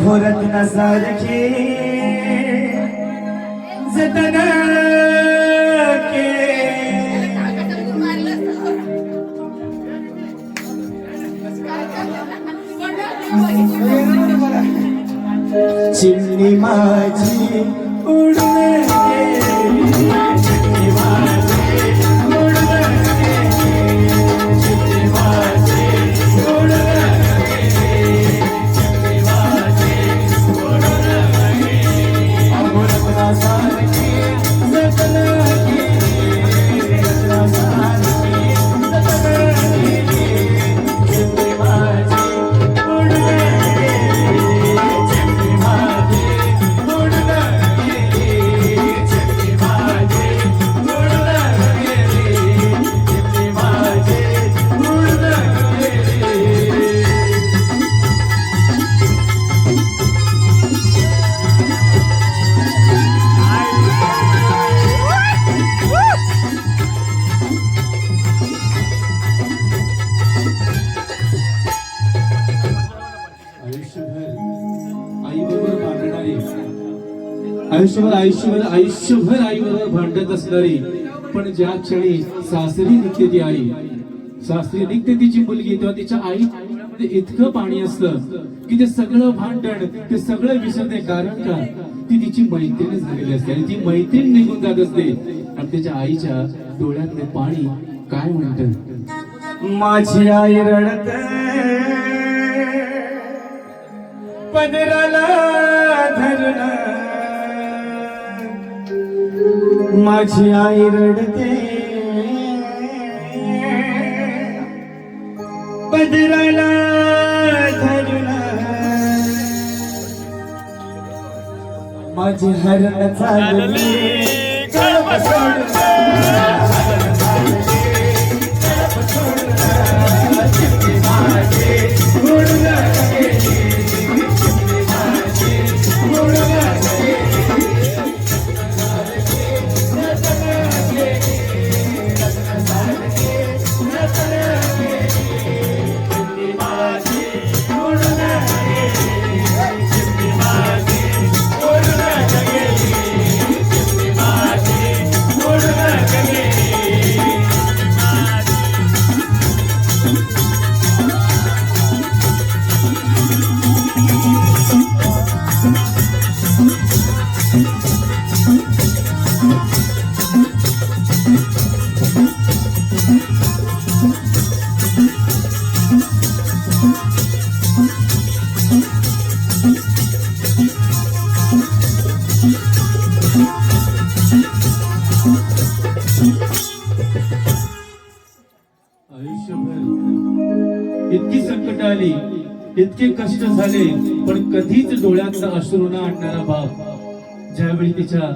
शाहू रत्नासारखे जतन केले चिमणी माझी उडून गेली आयुष्यभर आयुष्यभर आयुष्यभर आईबरोबर भांडत असणारी पण ज्या क्षणी सासरी निघते ती आई सासरी निघते तिची मुलगी तेव्हा तिच्या आई इतकं पाणी असतं की ते सगळं भांडण ते सगळं विसरते कारण का? ती तिची मैत्रीण झालेली असते आणि ती मैत्रीण निघून जात असते. आणि त्याच्या आईच्या डोळ्यातले पाणी काय म्हणतं? माझी आई रडत पदराला धरणार माझी आई रडते. पदराला धरण माझी हरण चालली. इतके कष्ट झाले पण कधीच डोळ्यात अश्रू न आणणारा बाप ज्यावेळी तिच्या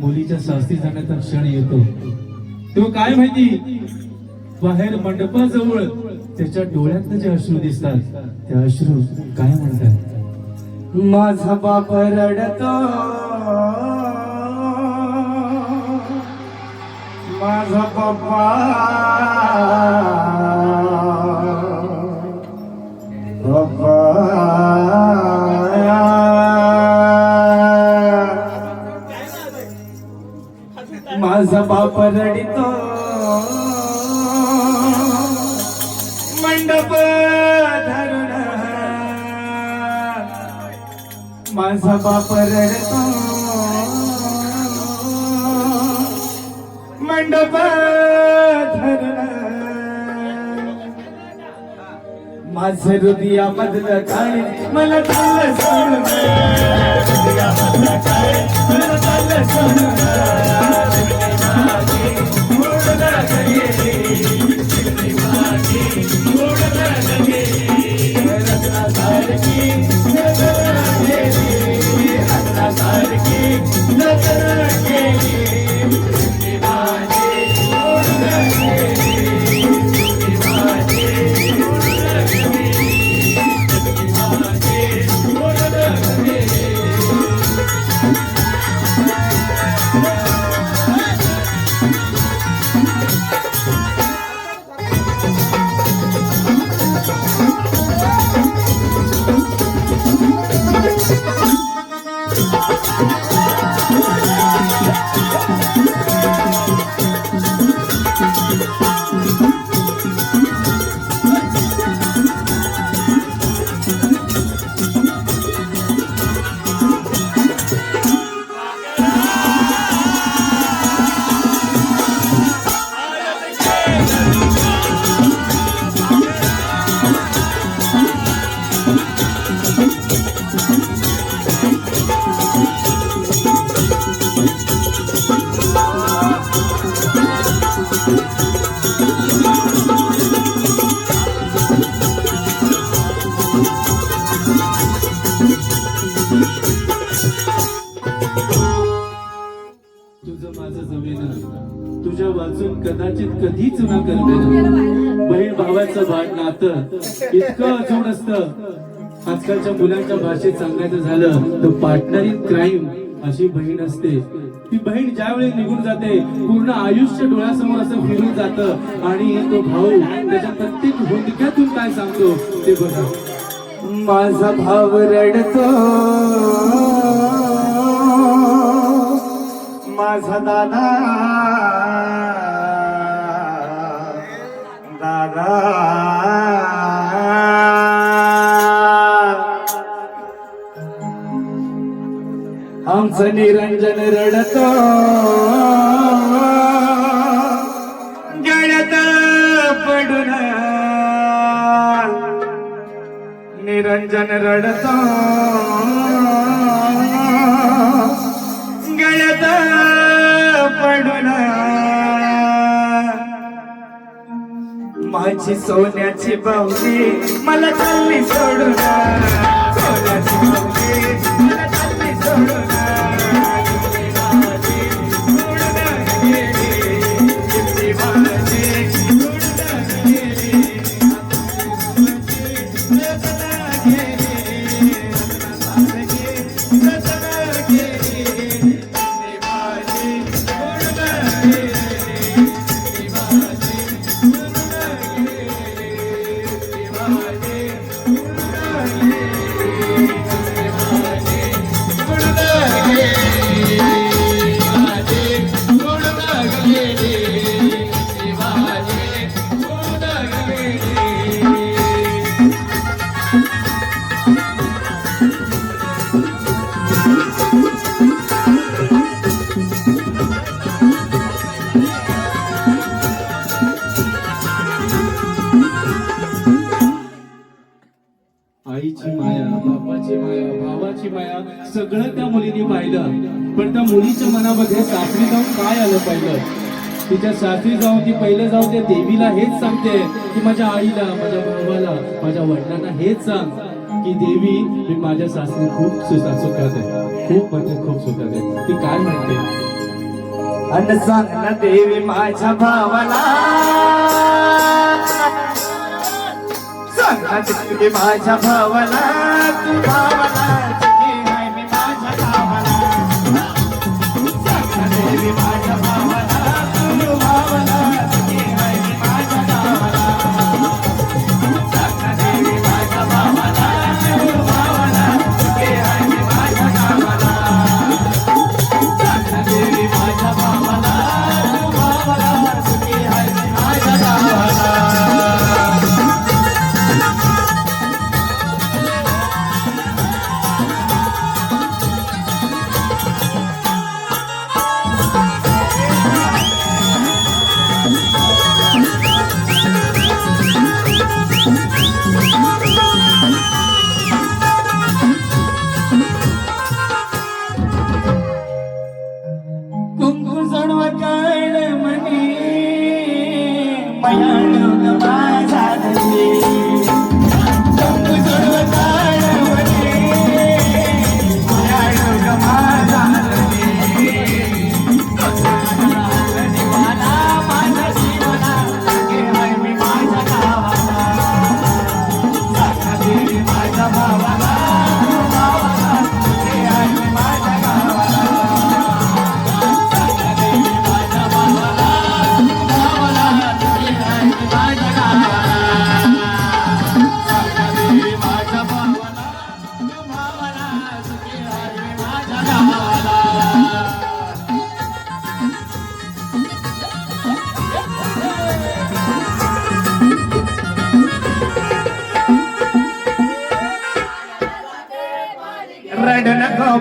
मुलीच्या सासरी जाण्याचा क्षण येतो. तेव्हा काय माहिती? बाहेर मंडपाजवळ त्याच्या डोळ्यातलं जे अश्रू दिसतात ते अश्रू काय म्हणतात? माझा बाप रडतो. माझा पप्पा माझा बाप रडितो. मंडप धरुण माझा बाप रडतो. मंडप माझ हृदया हृदयामधलं काय मला चाललं सोडून. हृदयामधलं काय मला चाललं सोडून. कदाचित कधीच न करते बहीण भावाचं भाट नातं इतकं अजून असत. आजकालच्या मुलांच्या भाषेत सांगायचं झालं तर पार्टनर इन क्राईम अशी बहीण असते. ती बहीण ज्यावेळी निघून जाते पूर्ण आयुष्य डोळ्यासमोर असं फिरून जातं आणि तो भाऊ त्याच्या प्रत्येक हुंदक्यातून काय सांगतो ते बघा. माझा भाव रडतो. माझा दादा आमचं निरंजन रडतो। गळत पडून। निरंजन रडतो। गळत पडून। माझी सोन्याची बाहुली मला चालली सोडून मुलीच्या मनामध्ये सासरी जाऊन काय आलं पहिलं? तिच्या सासरी जाऊन ती पहिले जाऊन त्या देवीला हेच सांगते की माझ्या आईला माझ्या भावाला माझ्या वडिलांना हेच सांग की देवी मी माझ्या सासरी खूप सुखा सुखात आहे. खूप म्हणजे खूप सुखात आहे. ती काय म्हणते? अन सांग ना देवी माझ्या भावाला. सांग ना देवी माझ्या भावाला. तुझा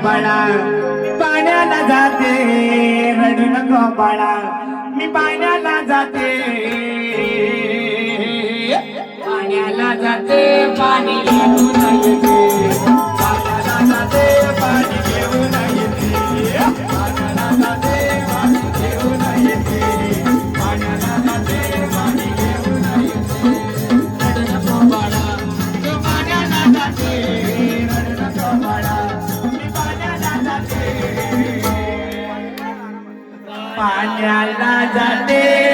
बाळा. मी पाण्याला जाते. रडू नको बाळा. मी पाण्याला जाते. पाण्याला जाते. पाणी पाण्याला जाते